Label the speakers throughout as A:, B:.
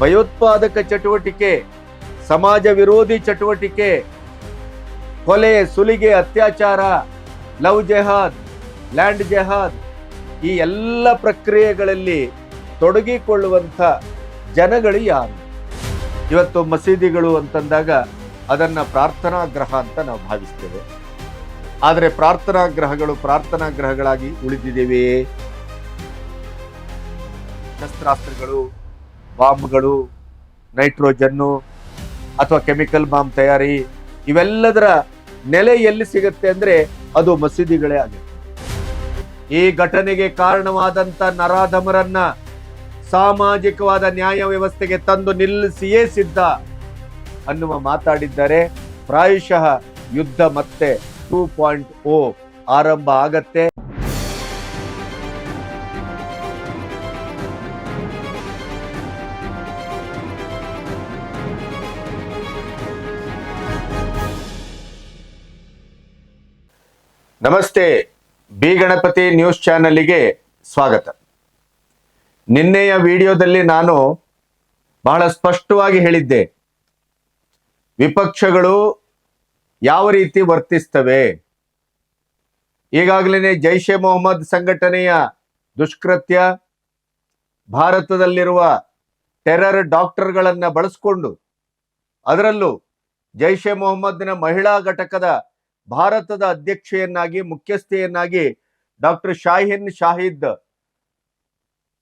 A: ಭಯೋತ್ಪಾದಕ ಚಟುವಟಿಕೆ, ಸಮಾಜ ವಿರೋಧಿ ಚಟುವಟಿಕೆ, ಕೊಲೆ, ಸುಲಿಗೆ, ಅತ್ಯಾಚಾರ, ಲವ್ ಜೆಹಾದ್, ಲ್ಯಾಂಡ್ ಜೆಹಾದ್ ಈ ಎಲ್ಲ ಪ್ರಕ್ರಿಯೆಗಳಲ್ಲಿ ತೊಡಗಿಕೊಳ್ಳುವಂಥ ಜನಗಳು ಯಾರು? ಇವತ್ತು ಮಸೀದಿಗಳು ಅಂತಂದಾಗ ಅದನ್ನು ಪ್ರಾರ್ಥನಾ ಗ್ರಹ ಅಂತ ನಾವು ಭಾವಿಸ್ತೇವೆ. ಆದರೆ ಪ್ರಾರ್ಥನಾ ಗ್ರಹಗಳು ಪ್ರಾರ್ಥನಾ ಗ್ರಹಗಳಾಗಿ ಉಳಿದಿದ್ದೇವೆಯೇ ಶಸ್ತ್ರಾಸ್ತ್ರಗಳು ಬಾಂಬ್ಗಳು, ನೈಟ್ರೋಜನ್ನು ಅಥವಾ ಕೆಮಿಕಲ್ ಬಾಂಬ್ ತಯಾರಿ, ಇವೆಲ್ಲದರ ನೆಲೆ ಎಲ್ಲಿ ಸಿಗುತ್ತೆ ಅಂದರೆ ಅದು ಮಸೀದಿಗಳೇ ಆಗಿದೆ ಈ ಘಟನೆಗೆ ಕಾರಣವಾದಂಥ ನರಾಧಮರನ್ನ ಸಾಮಾಜಿಕವಾದ ನ್ಯಾಯ ವ್ಯವಸ್ಥೆಗೆ ತಂದು ನಿಲ್ಲಿಸಿಯೇ ಸಿದ್ಧ ಅನ್ನುವ ಮಾತಾಡಿದ್ದಾರೆ. ಪ್ರಾಯಶಃ ಯುದ್ಧ ಮತ್ತೆ ಟೂ ಪಾಯಿಂಟ್ ಓ ಆರಂಭ ಆಗತ್ತೆ. ನಮಸ್ತೆ, ಬಿ ಗಣಪತಿ ನ್ಯೂಸ್ ಚಾನಲ್ಗೆ ಸ್ವಾಗತ. ನಿನ್ನೆಯ ವಿಡಿಯೋದಲ್ಲಿ ನಾನು ಬಹಳ ಸ್ಪಷ್ಟವಾಗಿ ಹೇಳಿದ್ದೆ. ವಿಪಕ್ಷಗಳು ಯಾವ ರೀತಿ ವರ್ತಿಸ್ತವೆ? ಈಗಾಗಲೇ ಜೈಷೆ ಮೊಹಮ್ಮದ್ ಸಂಘಟನೆಯ ದುಷ್ಕೃತ್ಯ, ಭಾರತದಲ್ಲಿರುವ ಟೆರರ್ ಡಾಕ್ಟರ್ಗಳನ್ನು ಬಳಸಿಕೊಂಡು, ಅದರಲ್ಲೂ ಜೈಷೆ ಮೊಹಮ್ಮದ್ನ ಮಹಿಳಾ ಘಟಕದ ಭಾರತದ ಅಧ್ಯಕ್ಷೆಯನ್ನಾಗಿ, ಮುಖ್ಯಸ್ಥೆಯನ್ನಾಗಿ ಡಾಕ್ಟರ್ ಶಾಹಿನ್ ಶಾಹಿದ್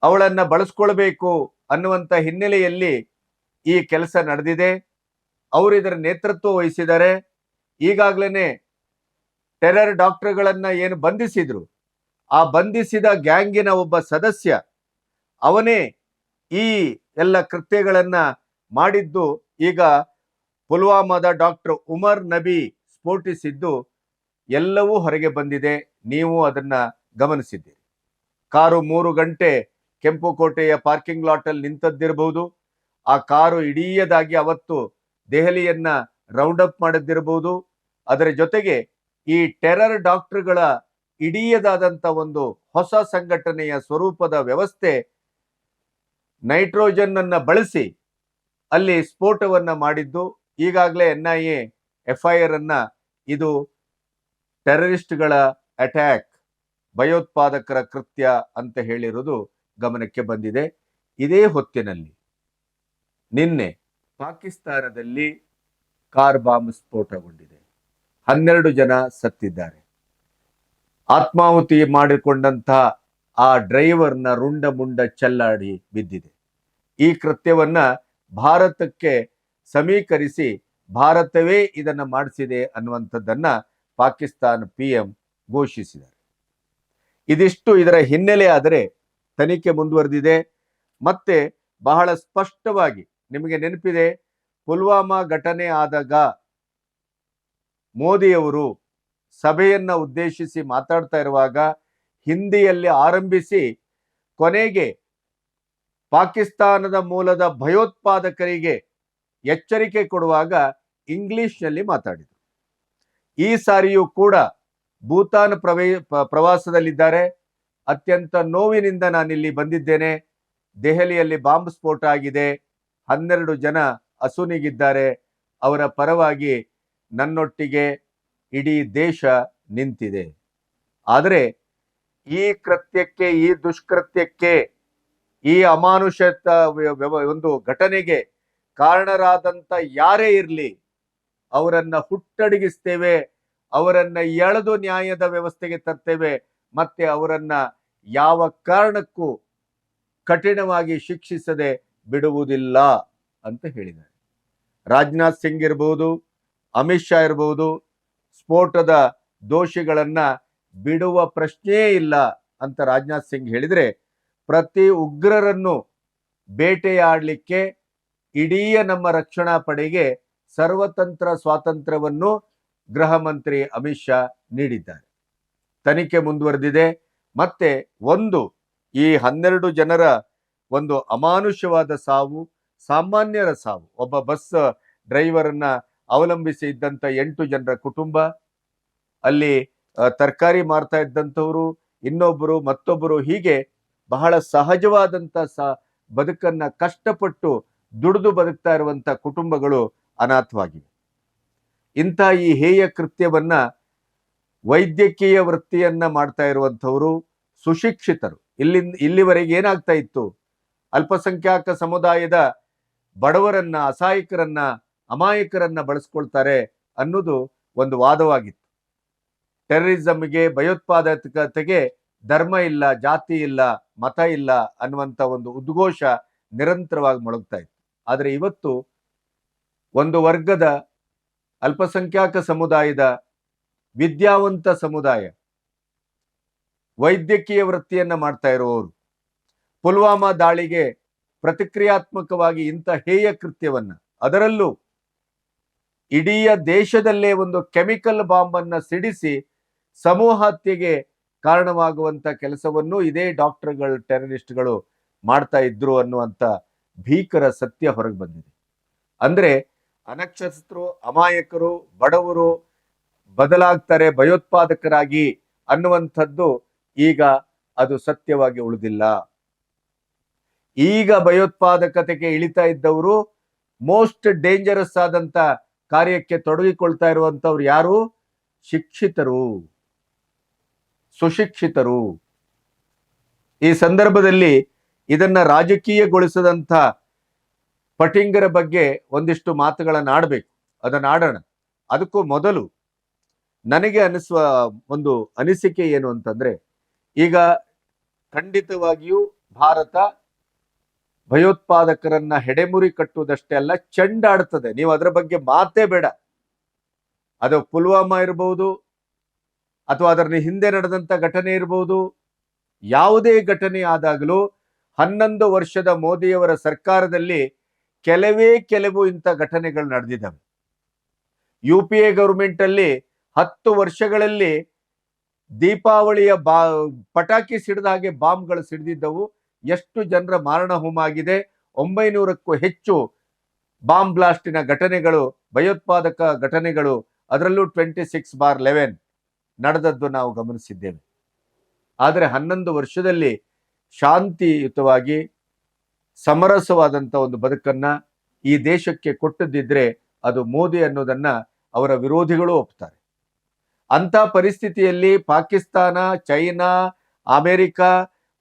A: ಅವಳನ್ನ ಬಳಸ್ಕೊಳ್ಬೇಕು ಅನ್ನುವಂತ ಹಿನ್ನೆಲೆಯಲ್ಲಿ ಈ ಕೆಲಸ ನಡೆದಿದೆ. ಅವರು ಇದರ ನೇತೃತ್ವ ವಹಿಸಿದ್ದಾರೆ. ಈಗಾಗಲೇ ಟೆರರ್ ಡಾಕ್ಟರ್ಗಳನ್ನ ಏನು ಬಂಧಿಸಿದ್ರು. ಆ ಬಂಧಿಸಿದ ಗ್ಯಾಂಗಿನ ಒಬ್ಬ ಸದಸ್ಯ, ಅವನೇ ಈ ಎಲ್ಲ ಕೃತ್ಯಗಳನ್ನ ಮಾಡಿದ್ದು ಈಗ ಪುಲ್ವಾಮಾದ ಡಾಕ್ಟರ್ ಉಮರ್ ನಬಿ ಸ್ಫೋಟಿಸಿದ್ದು ಎಲ್ಲವೂ ಹೊರಗೆ ಬಂದಿದೆ. ನೀವು ಅದನ್ನ ಗಮನಿಸಿದ್ದೀರಿ. ಕಾರು ಮೂರು ಗಂಟೆ ಕೆಂಪುಕೋಟೆಯ ಪಾರ್ಕಿಂಗ್ ಲಾಟಲ್ಲಿ ನಿಂತದ್ದಿರಬಹುದು ಆ ಕಾರು ಇಡೀಯದಾಗಿ ಅವತ್ತು ದೆಹಲಿಯನ್ನ ರೌಂಡ್ ಅಪ್ ಮಾಡದಿರಬಹುದು ಅದರ ಜೊತೆಗೆ ಈ ಟೆರರ್ ಡಾಕ್ಟರ್ಗಳ ಇಡೀಯದಾದಂತ ಒಂದು ಹೊಸ ಸಂಘಟನೆಯ ಸ್ವರೂಪದ ವ್ಯವಸ್ಥೆ ನೈಟ್ರೋಜನ್ ಅನ್ನ ಬಳಸಿ ಅಲ್ಲಿ ಸ್ಫೋಟವನ್ನ ಮಾಡಿದ್ದು. ಈಗಾಗಲೇ ಎನ್ ಐ ಎ ಎಫ್ಐಆರ್ ಅನ್ನ ಇದು ಟೆರರಿಸ್ಟ್ಗಳ ಅಟ್ಯಾಕ್, ಭಯೋತ್ಪಾದಕರ ಕೃತ್ಯ ಅಂತ ಹೇಳಿರುವುದು ಗಮನಕ್ಕೆ ಬಂದಿದೆ. ಇದೇ ಹೊತ್ತಿನಲ್ಲಿ ನಿನ್ನೆ ಪಾಕಿಸ್ತಾನದಲ್ಲಿ ಕಾರ್ ಬಾಂಬ್ ಸ್ಫೋಟಗೊಂಡಿದೆ. ಹನ್ನೆರಡು ಜನ ಸತ್ತಿದ್ದಾರೆ. ಆತ್ಮಾಹುತಿ ಮಾಡಿಕೊಂಡಂತಹ ಆ ಡ್ರೈವರ್ನ ರುಂಡ ಮುಂಡ ಚೆಲ್ಲಾಡಿ ಬಿದ್ದಿದೆ. ಈ ಕೃತ್ಯವನ್ನ ಭಾರತಕ್ಕೆ ಸಮೀಕರಿಸಿ ಭಾರತವೇ ಇದನ್ನ ಮಾಡಿಸಿದೆ ಅನ್ನುವಂಥದ್ದನ್ನ ಪಾಕಿಸ್ತಾನ ಪಿ ಎಂ ಘೋಷಿಸಿದ್ದಾರೆ. ಇದಿಷ್ಟು ಇದರ ಹಿನ್ನೆಲೆ ಆದರೆ ತನಿಖೆ ಮುಂದುವರೆದಿದೆ. ಮತ್ತೆ ಬಹಳ ಸ್ಪಷ್ಟವಾಗಿ ನಿಮಗೆ ನೆನಪಿದೆ, ಪುಲ್ವಾಮಾ ಘಟನೆ ಆದಾಗ ಮೋದಿಯವರು ಸಭೆಯನ್ನ ಉದ್ದೇಶಿಸಿ ಮಾತಾಡ್ತಾ ಇರುವಾಗ ಹಿಂದಿಯಲ್ಲಿ ಆರಂಭಿಸಿ ಕೊನೆಗೆ ಪಾಕಿಸ್ತಾನದ ಮೂಲದ ಭಯೋತ್ಪಾದಕರಿಗೆ ಎಚ್ಚರಿಕೆ ಕೊಡುವಾಗ ಇಂಗ್ಲಿಷ್ನಲ್ಲಿ ಮಾತಾಡಿದರು. ಈ ಸಾರಿಯೂ ಕೂಡ ಭೂತಾನ್ ಪ್ರವೇ ಪ್ರವಾಸದಲ್ಲಿದ್ದಾರೆ. ಅತ್ಯಂತ ನೋವಿನಿಂದ ನಾನಿಲ್ಲಿ ಬಂದಿದ್ದೇನೆ. ದೆಹಲಿಯಲ್ಲಿ ಬಾಂಬ್ ಸ್ಫೋಟ ಆಗಿದೆ. ಹನ್ನೆರಡು ಜನ ಅಸುನಿಗಿದ್ದಾರೆ. ಅವರ ಪರವಾಗಿ ನನ್ನೊಟ್ಟಿಗೆ ಇಡೀ ದೇಶ ನಿಂತಿದೆ. ಆದರೆ ಈ ಕೃತ್ಯಕ್ಕೆ, ಈ ದುಷ್ಕೃತ್ಯಕ್ಕೆ, ಈ ವ್ಯವ- ಒಂದು ಘಟನೆಗೆ ಕಾರಣರಾದಂತ ಯಾರೇ ಇರಲಿ, ಅವರನ್ನ ಹುಟ್ಟಡಗಿಸ್ತೇವೆ, ಅವರನ್ನ ಎಳೆದು ನ್ಯಾಯದ ವ್ಯವಸ್ಥೆಗೆ ತರ್ತೇವೆ, ಮತ್ತೆ ಅವರನ್ನ ಯಾವ ಕಾರಣಕ್ಕೂ ಕಠಿಣವಾಗಿ ಶಿಕ್ಷಿಸದೆ ಬಿಡುವುದಿಲ್ಲ ಅಂತ ಹೇಳಿದ್ದಾರೆ. ರಾಜನಾಥ್ ಸಿಂಗ್ ಇರ್ಬೋದು, ಅಮಿತ್ ಶಾ ಇರ್ಬೋದು, ಸ್ಫೋಟದ ದೋಷಿಗಳನ್ನ ಬಿಡುವ ಪ್ರಶ್ನೆಯೇ ಇಲ್ಲ ಅಂತ ರಾಜನಾಥ್ ಸಿಂಗ್ ಹೇಳಿದ್ರೆ, ಪ್ರತಿ ಉಗ್ರರನ್ನು ಬೇಟೆಯಾಡಲಿಕ್ಕೆ ಇಡೀ ನಮ್ಮ ರಕ್ಷಣಾ ಪಡೆಗೆ ಸರ್ವತಂತ್ರ ಸ್ವಾತಂತ್ರ್ಯವನ್ನು ಗೃಹ ಮಂತ್ರಿ ಅಮಿತ್ ಶಾ ನೀಡಿದ್ದಾರೆ. ತನಿಖೆ ಮುಂದುವರೆದಿದೆ. ಮತ್ತೆ ಒಂದು ಈ ಹನ್ನೆರಡು ಜನರ ಒಂದು ಅಮಾನುಷ್ಯವಾದ ಸಾವು, ಸಾಮಾನ್ಯರ ಸಾವು, ಒಬ್ಬ ಬಸ್ ಡ್ರೈವರ್ ಅನ್ನ ಅವಲಂಬಿಸಿ ಇದ್ದಂತ ಎಂಟು ಜನರ ಕುಟುಂಬ, ಅಲ್ಲಿ ತರಕಾರಿ ಮಾರ್ತಾ ಇದ್ದಂಥವರು ಇನ್ನೊಬ್ಬರು ಮತ್ತೊಬ್ಬರು ಹೀಗೆ ಬಹಳ ಸಹಜವಾದಂಥ ಸ, ಬದುಕನ್ನು ಕಷ್ಟಪಟ್ಟು ದುಡಿದು ಬದುಕ್ತಾ ಇರುವಂತ ಕುಟುಂಬಗಳು ಅನಾಥವಾಗಿವೆ. ಇಂಥ ಈ ಹೇಯ ಕೃತ್ಯವನ್ನ ವೈದ್ಯಕೀಯ ವೃತ್ತಿಯನ್ನ ಮಾಡ್ತಾ ಇರುವಂಥವರು ಸುಶಿಕ್ಷಿತರು. ಇಲ್ಲಿಂದ ಇಲ್ಲಿವರೆಗೆ ಏನಾಗ್ತಾ ಇತ್ತು? ಅಲ್ಪಸಂಖ್ಯಾತ ಸಮುದಾಯದ ಬಡವರನ್ನ, ಅಸಹಾಯಕರನ್ನ, ಅಮಾಯಕರನ್ನ ಬಳಸ್ಕೊಳ್ತಾರೆ ಅನ್ನೋದು ಒಂದು ವಾದವಾಗಿತ್ತು. ಟೆರರಿಸಮ್ಗೆ ಭಯೋತ್ಪಾದಕತೆಗೆ ಧರ್ಮ ಇಲ್ಲ, ಜಾತಿ ಇಲ್ಲ, ಮತ ಇಲ್ಲ ಅನ್ನುವಂತ ಒಂದು ಉದ್ಘೋಷ ನಿರಂತರವಾಗಿ ಮೊಳಗ್ತಾ ಇತ್ತು. ಆದರೆ ಇವತ್ತು ಒಂದು ವರ್ಗದ ಅಲ್ಪಸಂಖ್ಯಾತ ಸಮುದಾಯದ ವಿದ್ಯಾವಂತ ಸಮುದಾಯ ವೈದ್ಯಕೀಯ ವೃತ್ತಿಯನ್ನ ಮಾಡ್ತಾ ಇರುವವರು ಪುಲ್ವಾಮಾ ದಾಳಿಗೆ ಪ್ರತಿಕ್ರಿಯಾತ್ಮಕವಾಗಿ ಇಂಥ ಹೇಯ ಕೃತ್ಯವನ್ನ, ಅದರಲ್ಲೂ ಇಡೀ ದೇಶದಲ್ಲೇ ಒಂದು ಕೆಮಿಕಲ್ ಬಾಂಬ್ ಸಿಡಿಸಿ ಸಮೂಹ ಹತ್ಯೆಗೆ ಕಾರಣವಾಗುವಂತ ಕೆಲಸವನ್ನು ಇದೇ ಡಾಕ್ಟರ್ಗಳು, ಟೆರರಿಸ್ಟ್ಗಳು ಮಾಡ್ತಾ ಇದ್ರು ಅನ್ನುವಂತ ಭೀಕರ ಸತ್ಯ ಹೊರಗೆ ಬಂದಿದೆ. ಅಂದ್ರೆ ಅನಕ್ಷರಸ್ಥರು, ಅಮಾಯಕರು, ಬಡವರು ಬದಲಾಗ್ತಾರೆ, ಭಯೋತ್ಪಾದಕರಾಗಿ ಅನ್ನುವಂಥದ್ದು ಈಗ ಅದು ಸತ್ಯವಾಗಿ ಉಳಿದಿಲ್ಲ. ಈಗ ಭಯೋತ್ಪಾದಕತೆಗೆ ಇಳಿತಾ ಇದ್ದವರು ಮೋಸ್ಟ್ ಡೇಂಜರಸ್ ಆದಂತ ಕಾರ್ಯಕ್ಕೆ ತೊಡಗಿಕೊಳ್ತಾ ಇರುವಂತವ್ರು ಯಾರು? ಶಿಕ್ಷಿತರು. ಸುಶಿಕ್ಷಿತರು. ಈ ಸಂದರ್ಭದಲ್ಲಿ ಇದನ್ನ ರಾಜಕೀಯಗೊಳಿಸದಂತ ಪಟಿಂಗರ ಬಗ್ಗೆ ಒಂದಿಷ್ಟು ಮಾತುಗಳನ್ನು ಆಡಬೇಕು. ಅದನ್ನು ಆಡೋಣ. ಅದಕ್ಕೂ ಮೊದಲು ನನಗೆ ಅನಿಸುವ ಒಂದು ಅನಿಸಿಕೆ ಏನು ಅಂತಂದ್ರೆ, ಈಗ ಖಂಡಿತವಾಗಿಯೂ ಭಾರತ ಭಯೋತ್ಪಾದಕರನ್ನ ಹೆಡೆಮುರಿ ಕಟ್ಟುವುದಷ್ಟೇ ಅಲ್ಲ ಚೆಂಡಾಡ್ತದೆ ನೀವು ಅದರ ಬಗ್ಗೆ ಮಾತೇ ಬೇಡ. ಅದು ಪುಲ್ವಾಮಾ ಇರಬಹುದು ಅಥವಾ ಅದರ ಹಿಂದೆ ನಡೆದಂತ ಘಟನೆ ಇರಬಹುದು ಯಾವುದೇ ಘಟನೆ ಆದಾಗಲೂ ಹನ್ನೊಂದು ವರ್ಷದ ಮೋದಿಯವರ ಸರ್ಕಾರದಲ್ಲಿ ಕೆಲವೇ ಕೆಲವು ಇಂಥ ಘಟನೆಗಳು ನಡೆದಿದ್ದಾವೆ. ಯು ಪಿ ಎ ಗೌರ್ಮೆಂಟ್ ಅಲ್ಲಿ ಹತ್ತು ವರ್ಷಗಳಲ್ಲಿ ದೀಪಾವಳಿಯ ಬಾ, ಪಟಾಕಿ ಸಿಡಿದ ಹಾಗೆ ಬಾಂಬ್ಗಳು ಸಿಡಿದಿದ್ದವು. ಎಷ್ಟು ಜನರ ಮಾರಣ ಹೋಮ ಆಗಿದೆ. ಒಂಬೈನೂರಕ್ಕೂ ಹೆಚ್ಚು ಬಾಂಬ್ ಬ್ಲಾಸ್ಟಿನ ಘಟನೆಗಳು, ಭಯೋತ್ಪಾದಕ ಘಟನೆಗಳು, ಅದರಲ್ಲೂ ಟ್ವೆಂಟಿ ಸಿಕ್ಸ್ ಬಾರ್ ಲೆವೆನ್ ನಡೆದದ್ದು ನಾವು ಗಮನಿಸಿದ್ದೇವೆ. ಆದರೆ ಹನ್ನೊಂದು ವರ್ಷದಲ್ಲಿ ಶಾಂತಿಯುತವಾಗಿ ಸಮರಸವಾದಂಥ ಒಂದು ಬದುಕನ್ನು ಈ ದೇಶಕ್ಕೆ ಕೊಟ್ಟದ್ದಿದ್ರೆ ಅದು ಮೋದಿ ಅನ್ನೋದನ್ನ ಅವರ ವಿರೋಧಿಗಳು ಒಪ್ತಾರೆ. ಅಂತ ಪರಿಸ್ಥಿತಿಯಲ್ಲಿ ಪಾಕಿಸ್ತಾನ, ಚೈನಾ, ಅಮೆರಿಕ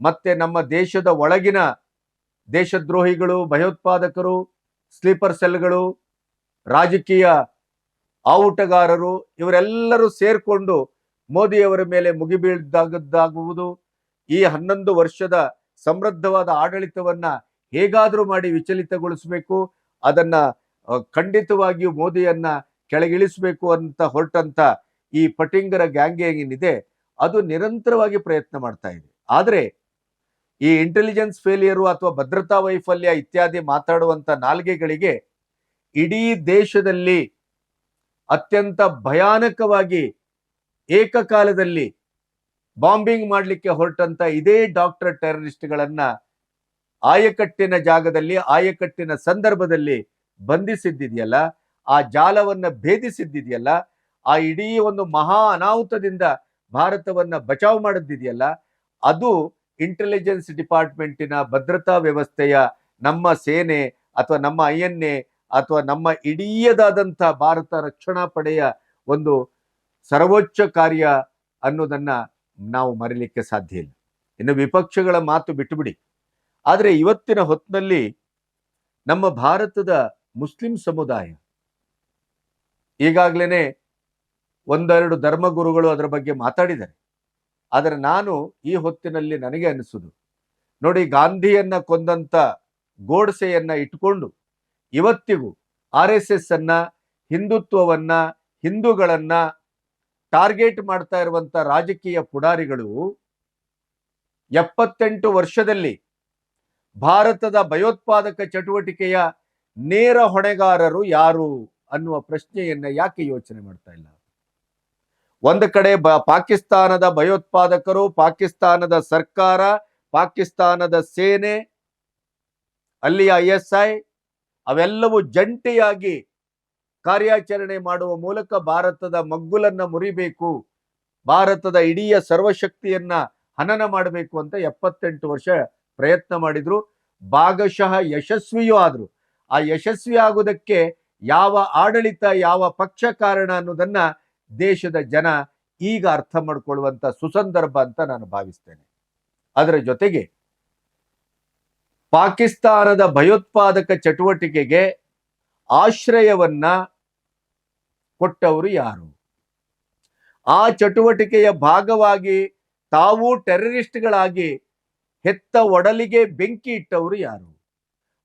A: ಮತ್ತೆ ನಮ್ಮ ದೇಶದ ಒಳಗಿನ ದೇಶದ್ರೋಹಿಗಳು, ಭಯೋತ್ಪಾದಕರು, ಸ್ಲೀಪರ್ ಸೆಲ್ಗಳು, ರಾಜಕೀಯ ಆವುಟಗಾರರು ಇವರೆಲ್ಲರೂ ಸೇರಿಕೊಂಡು ಮೋದಿಯವರ ಮೇಲೆ ಮುಗಿಬೀಳ್ದಾಗದ್ದಾಗುವುದು. ಈ ಹನ್ನೊಂದು ವರ್ಷದ ಸಮೃದ್ಧವಾದ ಆಡಳಿತವನ್ನ ಹೇಗಾದರೂ ಮಾಡಿ ವಿಚಲಿತಗೊಳಿಸಬೇಕು, ಅದನ್ನ ಖಂಡಿತವಾಗಿಯೂ ಮೋದಿಯನ್ನ ಕೆಳಗಿಳಿಸಬೇಕು ಅಂತ ಹೊರಟಂತ ಈ ಪಟಿಂಗರ ಗ್ಯಾಂಗ್ ಏನಿದೆ, ಅದು ನಿರಂತರವಾಗಿ ಪ್ರಯತ್ನ ಮಾಡ್ತಾ ಇದೆ. ಆದರೆ, ಈ ಇಂಟೆಲಿಜೆನ್ಸ್ ಫೇಲಿಯರು ಅಥವಾ ಭದ್ರತಾ ವೈಫಲ್ಯ ಇತ್ಯಾದಿ ಮಾತಾಡುವಂತ ನಾಲ್ಗೆಗಳಿಗೆ ಇಡೀ ದೇಶದಲ್ಲಿ ಅತ್ಯಂತ ಭಯಾನಕವಾಗಿ ಏಕಕಾಲದಲ್ಲಿ ಬಾಂಬಿಂಗ್ ಮಾಡಲಿಕ್ಕೆ ಹೊರಟಂತ ಇದೇ ಡಾಕ್ಟರ್ ಟೆರರಿಸ್ಟ್ಗಳನ್ನ ಆಯಕಟ್ಟಿನ ಜಾಗದಲ್ಲಿ, ಆಯಕಟ್ಟಿನ ಸಂದರ್ಭದಲ್ಲಿ ಬಂಧಿಸಿದ್ದಿದೆಯಲ್ಲ, ಆ ಜಾಲವನ್ನ ಭೇದಿಸಿದ್ದಿದೆಯಲ್ಲ, ಆ ಇಡೀ ಒಂದು ಮಹಾ ಅನಾಹುತದಿಂದ ಭಾರತವನ್ನ ಬಚಾವ್ ಮಾಡಿದ್ದಿದೆಯಲ್ಲ, ಅದು ಇಂಟೆಲಿಜೆನ್ಸ್ ಡಿಪಾರ್ಟ್ಮೆಂಟಿನ ಭದ್ರತಾ ವ್ಯವಸ್ಥೆಯ ನಮ್ಮ ಸೇನೆ ಅಥವಾ ನಮ್ಮ ಐ ಅಥವಾ ನಮ್ಮ ಇಡೀಯದಾದಂಥ ಭಾರತ ರಕ್ಷಣಾ ಪಡೆಯ ಒಂದು ಸರ್ವೋಚ್ಚ ಕಾರ್ಯ ಅನ್ನೋದನ್ನ ನಾವು ಮರಿಲಿಕ್ಕೆ ಸಾಧ್ಯ ಇಲ್ಲ. ಇನ್ನು ವಿಪಕ್ಷಗಳ ಮಾತು ಬಿಟ್ಟುಬಿಡಿ. ಆದರೆ ಇವತ್ತಿನ ಹೊತ್ತಿನಲ್ಲಿ ನಮ್ಮ ಭಾರತದ ಮುಸ್ಲಿಂ ಸಮುದಾಯ ಈಗಾಗಲೇ ಒಂದೆರಡು ಧರ್ಮಗುರುಗಳು ಅದರ ಬಗ್ಗೆ ಮಾತಾಡಿದ್ದಾರೆ. ಆದರೆ ನಾನು ಈ ಹೊತ್ತಿನಲ್ಲಿ ನನಗೆ ಅನಿಸುದು ನೋಡಿ ಗಾಂಧಿಯನ್ನ ಕೊಂದಂತ ಗೋಡ್ಸೆಯನ್ನ ಇಟ್ಕೊಂಡು ಇವತ್ತಿಗೂ ಆರ್ ಎಸ್ ಅನ್ನ, ಹಿಂದುತ್ವವನ್ನ, ಹಿಂದೂಗಳನ್ನ ಟಾರ್ಗೆಟ್ ಮಾಡ್ತಾ ಇರುವಂತ ರಾಜಕೀಯ ಪುಡಾರಿಗಳು ಎಪ್ಪತ್ತೆಂಟು ವರ್ಷದಲ್ಲಿ ಭಾರತದ ಭಯೋತ್ಪಾದಕ ಚಟುವಟಿಕೆಯ ನೇರ ಹೊಣೆಗಾರರು ಯಾರು ಅನ್ನುವ ಪ್ರಶ್ನೆಯನ್ನ ಯಾಕೆ ಯೋಚನೆ ಮಾಡ್ತಾ ಇಲ್ಲ? ಒಂದು ಕಡೆ ಬ, ಪಾಕಿಸ್ತಾನದ ಭಯೋತ್ಪಾದಕರು, ಪಾಕಿಸ್ತಾನದ ಸರ್ಕಾರ, ಪಾಕಿಸ್ತಾನದ ಸೇನೆ, ಅಲ್ಲಿಯ ಐ ಎಸ್ ಐ, ಅವೆಲ್ಲವೂ ಜಂಟಿಯಾಗಿ ಕಾರ್ಯಾಚರಣೆ ಮಾಡುವ ಮೂಲಕ ಭಾರತದ ಮಗ್ಗುಲನ್ನ ಮುರಿಬೇಕು, ಭಾರತದ ಇಡೀ ಸರ್ವಶಕ್ತಿಯನ್ನ ಹನನ ಮಾಡಬೇಕು ಅಂತ ಎಪ್ಪತ್ತೆಂಟು ವರ್ಷ ಪ್ರಯತ್ನ ಮಾಡಿದ್ರು. ಭಾಗಶಃ ಯಶಸ್ವಿಯೂ ಆದ್ರು. ಆ ಯಶಸ್ವಿ ಆಗುವುದಕ್ಕೆ ಯಾವ ಆಡಳಿತ, ಯಾವ ಪಕ್ಷ ಕಾರಣ ಅನ್ನೋದನ್ನ ದೇಶದ ಜನ ಈಗ ಅರ್ಥ ಮಾಡಿಕೊಳ್ಳುವಂತ ಸುಸಂದರ್ಭ ಅಂತ ನಾನು ಭಾವಿಸ್ತೇನೆ. ಅದರ ಜೊತೆಗೆ ಪಾಕಿಸ್ತಾನದ ಭಯೋತ್ಪಾದಕ ಚಟುವಟಿಕೆಗೆ ಆಶ್ರಯವನ್ನ ಕೊಟ್ಟವರು ಯಾರು? ಆ ಚಟುವಟಿಕೆಯ ಭಾಗವಾಗಿ ತಾವು ಟೆರರಿಸ್ಟ್ಗಳಾಗಿ ಹೆತ್ತ ಒಡಲಿಗೆ ಬೆಂಕಿ ಇಟ್ಟವರು ಯಾರು?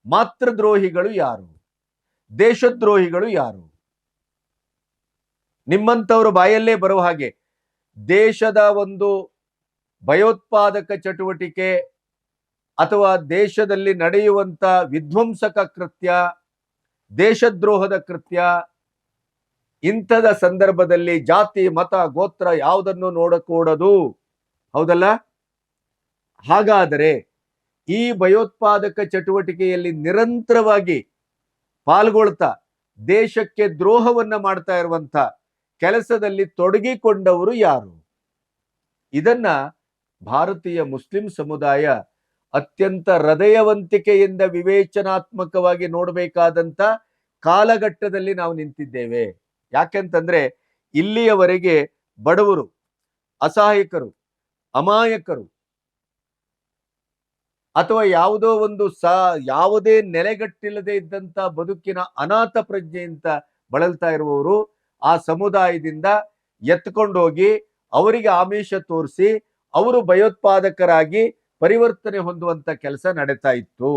A: ಮಾತೃದ್ರೋಹಿಗಳು ಯಾರು? ದೇಶದ್ರೋಹಿಗಳು ಯಾರು? ನಿಮ್ಮಂಥವ್ರ ಬಾಯಲ್ಲೇ ಬರುವ ಹಾಗೆ ದೇಶದ ಒಂದು ಭಯೋತ್ಪಾದಕ ಚಟುವಟಿಕೆ ಅಥವಾ ದೇಶದಲ್ಲಿ ನಡೆಯುವಂತ ವಿಧ್ವಂಸಕ ಕೃತ್ಯ, ದೇಶದ್ರೋಹದ ಕೃತ್ಯ ಇಂಥದ ಸಂದರ್ಭದಲ್ಲಿ ಜಾತಿ, ಮತ, ಗೋತ್ರ ಯಾವುದನ್ನು ನೋಡಕೂಡದು? ಹೌದಲ್ಲ? ಹಾಗಾದರೆ ಈ ಭಯೋತ್ಪಾದಕ ಚಟುವಟಿಕೆಯಲ್ಲಿ ನಿರಂತರವಾಗಿ ಪಾಲ್ಗೊಳ್ತಾ ದೇಶಕ್ಕೆ ದ್ರೋಹವನ್ನ ಮಾಡ್ತಾ ಇರುವಂತ ಕೆಲಸದಲ್ಲಿ ತೊಡಗಿಕೊಂಡವರು ಯಾರು? ಇದನ್ನ ಭಾರತೀಯ ಮುಸ್ಲಿಂ ಸಮುದಾಯ ಅತ್ಯಂತ ಹೃದಯವಂತಿಕೆಯಿಂದ ವಿವೇಚನಾತ್ಮಕವಾಗಿ ನೋಡಬೇಕಾದಂತ ಕಾಲಘಟ್ಟದಲ್ಲಿ ನಾವು ನಿಂತಿದ್ದೇವೆ. ಯಾಕೆಂತಂದ್ರೆ ಇಲ್ಲಿಯವರೆಗೆ ಬಡವರು, ಅಸಹಾಯಕರು, ಅಮಾಯಕರು ಅಥವಾ ಯಾವುದೋ ಒಂದು ಸ, ಯಾವುದೇ ನೆಲೆಗಟ್ಟಿಲ್ಲದೆ ಇದ್ದಂತ ಬದುಕಿನ ಅನಾಥ ಪ್ರಜ್ಞೆಯಿಂದ ಬಳಲ್ತಾ ಇರುವವರು ಆ ಸಮುದಾಯದಿಂದ ಎತ್ಕೊಂಡೋಗಿ ಅವರಿಗೆ ಆಮಿಷ ತೋರಿಸಿ ಅವರು ಭಯೋತ್ಪಾದಕರಾಗಿ ಪರಿವರ್ತನೆ ಹೊಂದುವಂತ ಕೆಲಸ ನಡೀತಾ ಇತ್ತು.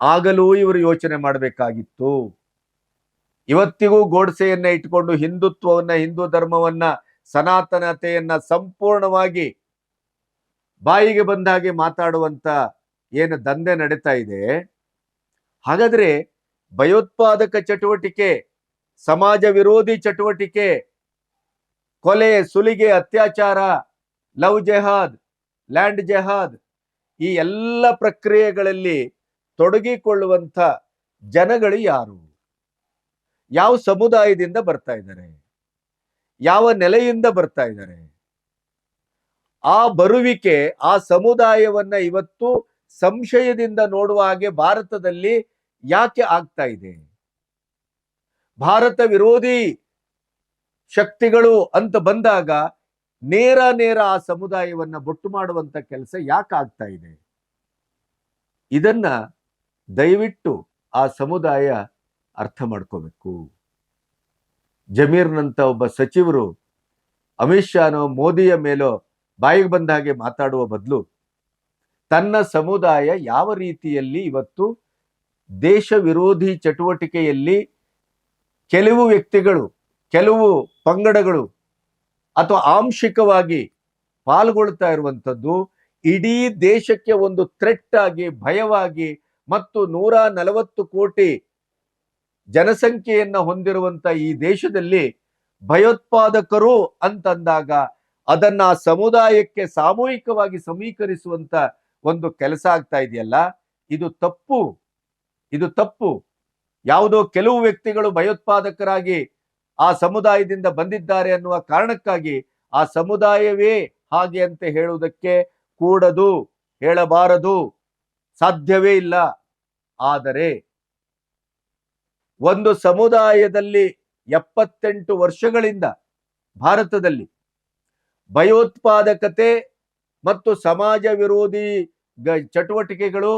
A: ಆಗಲೂ ಇವರು ಯೋಚನೆ ಮಾಡಬೇಕಾಗಿತ್ತು. ಇವತ್ತಿಗೂ ಗೋಡ್ಸೆಯನ್ನ ಇಟ್ಕೊಂಡು ಹಿಂದುತ್ವವನ್ನ, ಹಿಂದೂ ಧರ್ಮವನ್ನ, ಸನಾತನತೆಯನ್ನ ಸಂಪೂರ್ಣವಾಗಿ ಬಾಯಿಗೆ ಬಂದ ಹಾಗೆ ಮಾತಾಡುವಂತ ಏನು ದಂಧೆ ನಡೀತಾ ಇದೆ. ಹಾಗಾದ್ರೆ ಭಯೋತ್ಪಾದಕ ಚಟುವಟಿಕೆ, ಸಮಾಜ ವಿರೋಧಿ ಚಟುವಟಿಕೆ, ಕೊಲೆ, ಸುಲಿಗೆ, ಅತ್ಯಾಚಾರ, ಲವ್ ಜೆಹಾದ್, ಲ್ಯಾಂಡ್ ಜೆಹಾದ್ ಈ ಎಲ್ಲ ಪ್ರಕ್ರಿಯೆಗಳಲ್ಲಿ ತೊಡಗಿಕೊಳ್ಳುವಂಥ ಜನಗಳು ಯಾರು? ಯಾವ ಸಮುದಾಯದಿಂದ ಬರ್ತಾ ಇದ್ದಾರೆ? ಯಾವ ನೆಲೆಯಿಂದ ಬರ್ತಾ ಇದ್ದಾರೆ? ಆ ಬರುವಿಕೆ, ಆ ಸಮುದಾಯವನ್ನ ಇವತ್ತು ಸಂಶಯದಿಂದ ನೋಡುವ ಹಾಗೆ ಭಾರತದಲ್ಲಿ ಯಾಕೆ ಆಗ್ತಾ ಇದೆ? ಭಾರತ ವಿರೋಧಿ ಶಕ್ತಿಗಳು ಅಂತ ಬಂದಾಗ ನೇರ ನೇರ ಆ ಸಮುದಾಯವನ್ನ ಬೊಟ್ಟು ಮಾಡುವಂತ ಕೆಲಸ ಯಾಕೆ ಆಗ್ತಾ ಇದೆ? ಇದನ್ನ ದಯವಿಟ್ಟು ಆ ಸಮುದಾಯ ಅರ್ಥ ಮಾಡ್ಕೋಬೇಕು. ಜಮೀರ್ನಂಥ ಒಬ್ಬ ಸಚಿವರು ಅಮಿತ್ ಶಾನೋ ಮೋದಿಯ ಮೇಲೋ ಬಾಯಿಗೆ ಬಂದ ಹಾಗೆ ಮಾತಾಡುವ ಬದಲು ತನ್ನ ಸಮುದಾಯ ಯಾವ ರೀತಿಯಲ್ಲಿ ಇವತ್ತು ದೇಶ ವಿರೋಧಿ ಚಟುವಟಿಕೆಯಲ್ಲಿ ಕೆಲವು ವ್ಯಕ್ತಿಗಳು, ಕೆಲವು ಪಂಗಡಗಳು ಅಥವಾ ಆಂಶಿಕವಾಗಿ ಪಾಲ್ಗೊಳ್ತಾ ಇರುವಂಥದ್ದು ಇಡೀ ದೇಶಕ್ಕೆ ಒಂದು ಥ್ರೆಟ್ ಆಗಿ, ಭಯವಾಗಿ ಮತ್ತು ನೂರ ನಲವತ್ತು ಕೋಟಿ ಜನಸಂಖ್ಯೆಯನ್ನ ಹೊಂದಿರುವಂತ ಈ ದೇಶದಲ್ಲಿ ಭಯೋತ್ಪಾದಕರು ಅಂತಂದಾಗ ಅದನ್ನ ಸಮುದಾಯಕ್ಕೆ ಸಾಮೂಹಿಕವಾಗಿ ಸಮೀಕರಿಸುವಂತ ಒಂದು ಕೆಲಸ ಆಗ್ತಾ ಇದೆಯಲ್ಲ? ಇದು ತಪ್ಪು. ಇದು ತಪ್ಪು. ಯಾವುದೋ ಕೆಲವು ವ್ಯಕ್ತಿಗಳು ಭಯೋತ್ಪಾದಕರಾಗಿ ಆ ಸಮುದಾಯದಿಂದ ಬಂದಿದ್ದಾರೆ ಅನ್ನುವ ಕಾರಣಕ್ಕಾಗಿ ಆ ಸಮುದಾಯವೇ ಹಾಗೆ ಅಂತ ಹೇಳುವುದಕ್ಕೆ ಕೂಡದು, ಹೇಳಬಾರದು, ಸಾಧ್ಯವೇ ಇಲ್ಲ. ಆದರೆ ಒಂದು ಸಮುದಾಯದಲ್ಲಿ ಎಪ್ಪತ್ತೆಂಟು ವರ್ಷಗಳಿಂದ ಭಾರತದಲ್ಲಿ ಭಯೋತ್ಪಾದಕತೆ ಮತ್ತು ಸಮಾಜ ವಿರೋಧಿ ಚಟುವಟಿಕೆಗಳು,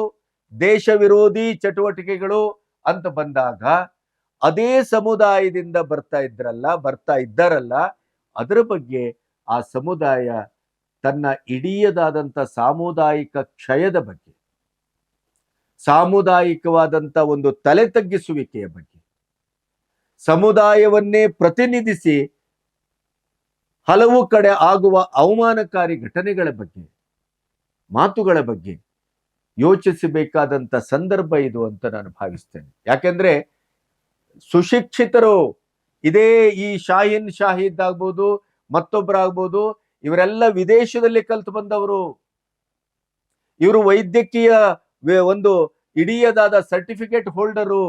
A: ದೇಶ ವಿರೋಧಿ ಚಟುವಟಿಕೆಗಳು ಅಂತ ಬಂದಾಗ ಅದೇ ಸಮುದಾಯದಿಂದ ಬರ್ತಾ ಇದ್ರಲ್ಲ, ಬರ್ತಾ ಇದ್ದಾರಲ್ಲ, ಅದರ ಬಗ್ಗೆ ಆ ಸಮುದಾಯ ತನ್ನ ಇಡಿಯದಾದಂಥ ಸಾಮುದಾಯಿಕ ಕ್ಷಯದ ಬಗ್ಗೆ ಸಾಮುದಾಯಿಕವಾದಂಥ ಒಂದು ತಲೆ ತಗ್ಗಿಸುವಿಕೆಯ ಬಗ್ಗೆ. ಸಮುದಾಯವನ್ನೇ ಪ್ರತಿನಿಧಿಸಿ ಹಲವು ಕಡೆ ಆಗುವ ಅವಮಾನಕಾರಿ ಘಟನೆಗಳ ಬಗ್ಗೆ, ಮಾತುಗಳ ಬಗ್ಗೆ ಯೋಚಿಸಬೇಕಾದಂತ ಸಂದರ್ಭ ಇದು ಅಂತ ನಾನು ಭಾವಿಸ್ತೇನೆ. ಯಾಕೆಂದ್ರೆ ಸುಶಿಕ್ಷಿತರು ಇದೇ ಈ ಶಾಹಿನ್ ಶಾಹಿದ್ ಆಗ್ಬೋದು ಮತ್ತೊಬ್ಬರಾಗ್ಬೋದು, ಇವರೆಲ್ಲ ವಿದೇಶದಲ್ಲಿ ಕಲ್ತು ಬಂದವರು. ಇವರು ವೈದ್ಯಕೀಯ ಒಂದು ಇಡಿಯದಾದ ಸರ್ಟಿಫಿಕೇಟ್ ಹೋಲ್ಡರು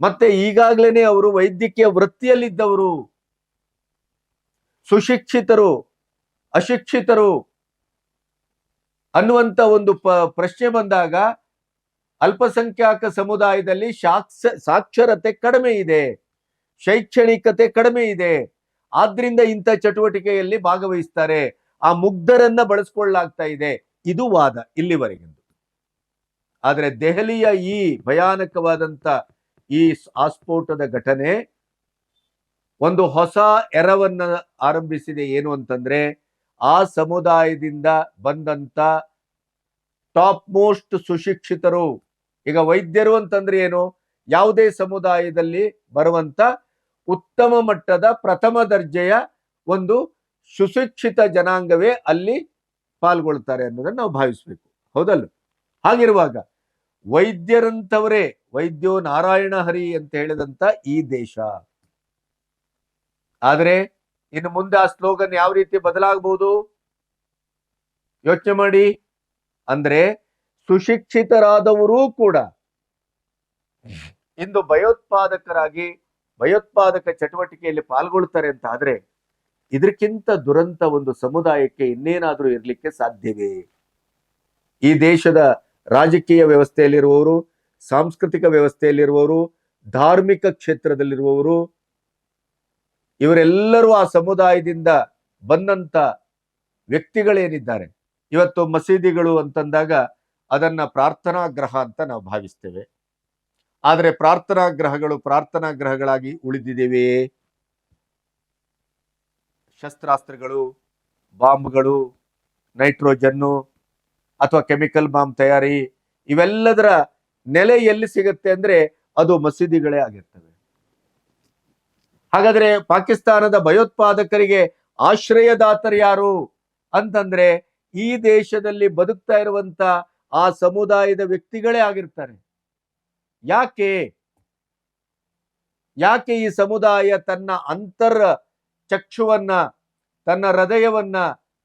A: ಮತ್ತೆ ಈಗಾಗ್ಲೇನೆ ಅವರು ವೈದ್ಯಕೀಯ ವೃತ್ತಿಯಲ್ಲಿದ್ದವರು. ಸುಶಿಕ್ಷಿತರು, ಅಶಿಕ್ಷಿತರು. ಅನ್ನುವಂತ ಒಂದು ಪ್ರಶ್ನೆ ಬಂದಾಗ ಅಲ್ಪಸಂಖ್ಯಾತ ಸಮುದಾಯದಲ್ಲಿ ಸಾಕ್ಷ ಸಾಕ್ಷರತೆ ಕಡಿಮೆ ಇದೆ. ಶೈಕ್ಷಣಿಕತೆ ಕಡಿಮೆ ಇದೆ. ಆದ್ರಿಂದ ಇಂಥ ಚಟುವಟಿಕೆಯಲ್ಲಿ ಭಾಗವಹಿಸ್ತಾರೆ. ಆ ಮುಗ್ಧರನ್ನ ಬಳಸ್ಕೊಳ್ಳಾಗ್ತಾ ಇದೆ. ಇದು ವಾದ ಇಲ್ಲಿವರೆಗಿಂದು. ಆದ್ರೆ ದೆಹಲಿಯ ಈ ಭಯಾನಕವಾದಂತ ಈ ಆಸ್ಫೋಟದ ಘಟನೆ ಒಂದು ಹೊಸ ಎರವನ್ನ ಆರಂಭಿಸಿದೆ ಏನು ಅಂತಂದ್ರೆ ಆ ಸಮುದಾಯದಿಂದ ಬಂದಂತ ಟಾಪ್ ಮೋಸ್ಟ್ ಸುಶಿಕ್ಷಿತರು, ಈಗ ವೈದ್ಯರು ಅಂತಂದ್ರೆ ಏನು? ಯಾವುದೇ ಸಮುದಾಯದಲ್ಲಿ ಬರುವಂತ ಉತ್ತಮ ಮಟ್ಟದ ಪ್ರಥಮ ದರ್ಜೆಯ ಒಂದು ಸುಶಿಕ್ಷಿತ ಜನಾಂಗವೇ ಅಲ್ಲಿ ಪಾಲ್ಗೊಳ್ತಾರೆ ಅನ್ನೋದನ್ನ ನಾವು ಭಾವಿಸ್ಬೇಕು. ಹೌದಲ್ಲ ಹಾಗಿರುವಾಗ ವೈದ್ಯರಂತವರೇ, ವೈದ್ಯೋ ನಾರಾಯಣ ಹರಿ ಅಂತ ಹೇಳಿದಂತ ಈ ದೇಶ. ಆದರೆ, ಇನ್ನು ಮುಂದೆ ಆ ಸ್ಲೋಗನ್ ಯಾವ ರೀತಿ ಬದಲಾಗಬಹುದು ಯೋಚನೆ ಮಾಡಿ. ಅಂದ್ರೆ, ಸುಶಿಕ್ಷಿತರಾದವರೂ ಕೂಡ ಇಂದು ಭಯೋತ್ಪಾದಕರಾಗಿ, ಭಯೋತ್ಪಾದಕ ಚಟುವಟಿಕೆಯಲ್ಲಿ ಪಾಲ್ಗೊಳ್ತಾರೆ ಅಂತ ಆದ್ರೆ ಇದಕ್ಕಿಂತ ದುರಂತ ಒಂದು ಸಮುದಾಯಕ್ಕೆ ಇನ್ನೇನಾದ್ರೂ ಇರಲಿಕ್ಕೆ ಸಾಧ್ಯವೇ? ಈ ದೇಶದ ರಾಜಕೀಯ ವ್ಯವಸ್ಥೆಯಲ್ಲಿರುವವರು, ಸಾಂಸ್ಕೃತಿಕ ವ್ಯವಸ್ಥೆಯಲ್ಲಿರುವವರು, ಧಾರ್ಮಿಕ ಕ್ಷೇತ್ರದಲ್ಲಿರುವವರು, ಇವರೆಲ್ಲರೂ ಆ ಸಮುದಾಯದಿಂದ ಬಂದಂತ ವ್ಯಕ್ತಿಗಳೇನಿದ್ದಾರೆ. ಇವತ್ತು ಮಸೀದಿಗಳು ಅಂತಂದಾಗ ಅದನ್ನ ಪ್ರಾರ್ಥನಾ ಗ್ರಹ ಅಂತ ನಾವು ಭಾವಿಸ್ತೇವೆ. ಆದರೆ ಪ್ರಾರ್ಥನಾ ಗ್ರಹಗಳು ಪ್ರಾರ್ಥನಾ ಗ್ರಹಗಳಾಗಿ ಉಳಿದಿದೆಯೇ? ಶಸ್ತ್ರಾಸ್ತ್ರಗಳು, ಬಾಂಬ್ಗಳು, ನೈಟ್ರೋಜನ್ನು ಅಥವಾ ಕೆಮಿಕಲ್ ಬಾಂಬ್ ತಯಾರಿ, ಇವೆಲ್ಲದರ ನೆಲೆ ಎಲ್ಲಿ ಸಿಗುತ್ತೆ ಅಂದ್ರೆ ಅದು ಮಸೀದಿಗಳೇ ಆಗಿರ್ತವೆ. ಹಾಗಾದ್ರೆ ಪಾಕಿಸ್ತಾನದ ಭಯೋತ್ಪಾದಕರಿಗೆ ಆಶ್ರಯದಾತರು ಯಾರು ಅಂತಂದ್ರೆ ಈ ದೇಶದಲ್ಲಿ ಬದುಕ್ತಾ ಇರುವಂತ ಆ ಸಮುದಾಯದ ವ್ಯಕ್ತಿಗಳೇ ಆಗಿರ್ತಾರೆ. ಯಾಕೆ? ಯಾಕೆ ಈ ಸಮುದಾಯ ತನ್ನ ಅಂತರ್ ಚಕ್ಷುವನ್ನ, ತನ್ನ ಹೃದಯವನ್ನ,